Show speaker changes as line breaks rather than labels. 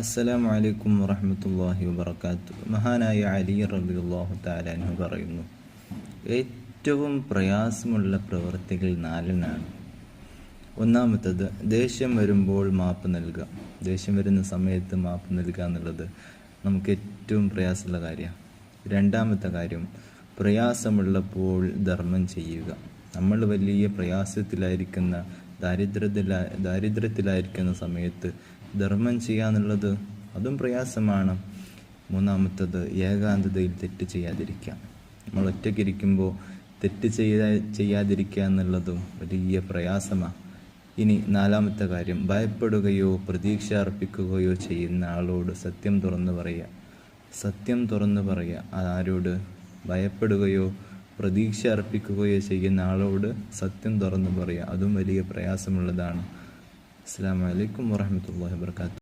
അസ്സലാമു അലൈക്കും വറഹമത്തല്ലാഹി വാത്തു മഹാനായ അലി റബി അള്ളാഹു താലാനു പറയുന്നു ഏറ്റവും പ്രയാസമുള്ള പ്രവൃത്തികൾ നാലെണ്ണാണ്. ഒന്നാമത്തത് ദേഷ്യം വരുമ്പോൾ മാപ്പ് നൽകുക ദേഷ്യം വരുന്ന സമയത്ത് മാപ്പ് നൽകുക എന്നുള്ളത് നമുക്ക് ഏറ്റവും പ്രയാസമുള്ള കാര്യമാണ് രണ്ടാമത്തെ കാര്യം പ്രയാസമുള്ളപ്പോൾ ധർമ്മം ചെയ്യുക. നമ്മൾ വലിയ പ്രയാസത്തിലായിരിക്കുന്ന ദാരിദ്ര്യത്തിലാ ദാരിദ്ര്യത്തിലായിരിക്കുന്ന സമയത്ത് ധർമ്മം ചെയ്യുക എന്നുള്ളത് അതും പ്രയാസമാണ്. മൂന്നാമത്തത് ഏകാന്തതയിൽ തെറ്റ് ചെയ്യാതിരിക്കുക. നമ്മൾ ഒറ്റയ്ക്കിരിക്കുമ്പോൾ തെറ്റ് ചെയ്യാ ചെയ്യാതിരിക്കുക എന്നുള്ളതും വലിയ പ്രയാസമാണ് ഇനി നാലാമത്തെ കാര്യം ഭയപ്പെടുകയോ പ്രതീക്ഷ അർപ്പിക്കുകയോ ചെയ്യുന്ന ആളോട് സത്യം തുറന്നു പറയുക. സത്യം തുറന്നു പറയുക. ആരോട്? ഭയപ്പെടുകയോ പ്രതീക്ഷ അർപ്പിക്കുകയോ ചെയ്യുന്ന ആളോട് സത്യം തുറന്നു പറയുക അതും വലിയ പ്രയാസമുള്ളതാണ്. അസ്സാം വലൈക്കും വാഹമത്തല്ലാ വാത്തു